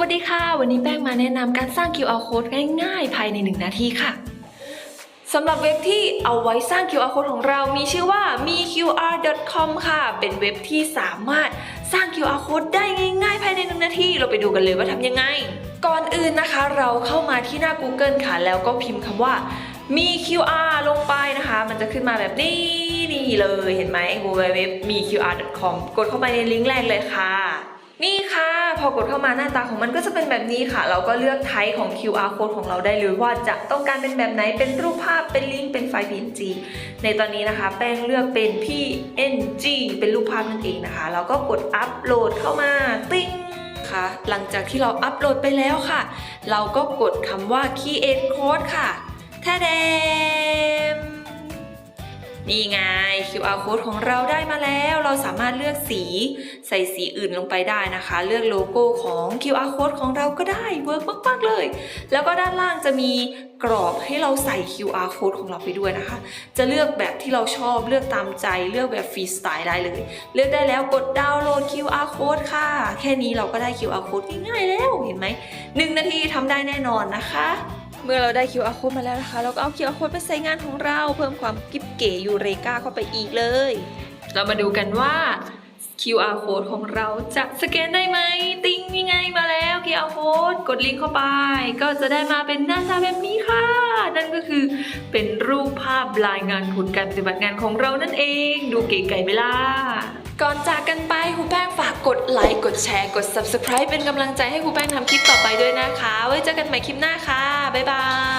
วัสดีค่ะ วันนี้แป้งมาแนะนำการสร้าง QR code ง่ายๆ ภายใน 1 นาทีค่ะสำหรับเว็บที่เอาไว้สร้าง QR code ของเรามีชื่อว่า miqr.com ค่ะ เป็นเว็บที่สามารถสร้าง QR code ได้ง่ายๆ ภายใน 1 นาที เราไปดูกันเลยว่าทำยังไง ก่อนอื่นนะคะ เราเข้ามาที่หน้า Google ค่ะ แล้วก็พิมพ์คำว่ามี QR ลงไปนะคะ มันจะขึ้นมาแบบนี้นี่เลยเห็นไหม www มี qr.com กดเข้าไปในลิงก์แรกเลยค่ะ นี่ค่ะ พอกดเข้ามาหน้าตาของมันก็จะเป็นแบบนี้ค่ะ เราก็เลือกไทป์ของ QR code ของเราได้เลยว่าจะต้องการเป็นแบบไหนเป็นรูปภาพเป็นลิงก์เป็นไฟล์ PNG ในตอนนี้นะคะ แป้งเลือกเป็น PNG เป็นรูปภาพนั่นเองนะคะ เราก็กดอัปโหลดเข้ามาติ้งค่ะหลังจากที่เราอัปโหลดไปแล้วค่ะ เราก็กดคำว่า Create Code ค่ะแท้เดมนี่ไง QR code ของเราได้มาแล้ว เราสามารถเลือกสีใส่สีอื่นลงไปได้นะคะ เลือกโลโก้ของ QR code ของเราก็ได้เวิร์กมากๆเลย แล้วก็ด้านล่างจะมีกรอบให้เราใส่ QR code ของเราไปด้วยนะคะ จะเลือกแบบที่เราชอบเลือกตามใจเลือกแบบฟรีสไตล์ได้เลย เลือกได้แล้วกดดาวน์โหลด QR code ค่ะ แค่นี้เราก็ได้ QR code ง่ายๆแล้วเห็นไหมหนึ่งนาทีทำได้แน่นอนนะคะ เมื่อเราได้ QR code มาแล้วนะคะ เราก็เอา QR code ไปใส่งานของเรา เพิ่มความกิ๊บเก๋ยูเรกาเข้าไปอีกเลย เรามาดูกันว่า QR code ของเราจะสแกนได้ไหมติ้งนี่ไงมาแล้ว QR code กดลิงก์เข้าไป ก็จะได้มาเป็นหน้าตาแบบนี้ค่ะ นั่นก็คือเป็นรูปภาพรายงานผลการปฏิบัติงานของเรานั่นเอง ดูเก๋ไก่ไหมล่ะ ก่อนจากกันไปครูแป้งฝากกดไลค์กดแชร์กด subscribe เป็นกำลังใจให้ครูแป้งทำคลิปต่อไปด้วยนะคะ ไว้เจอกันใหม่คลิปหน้าค่ะ บ๊ายบาย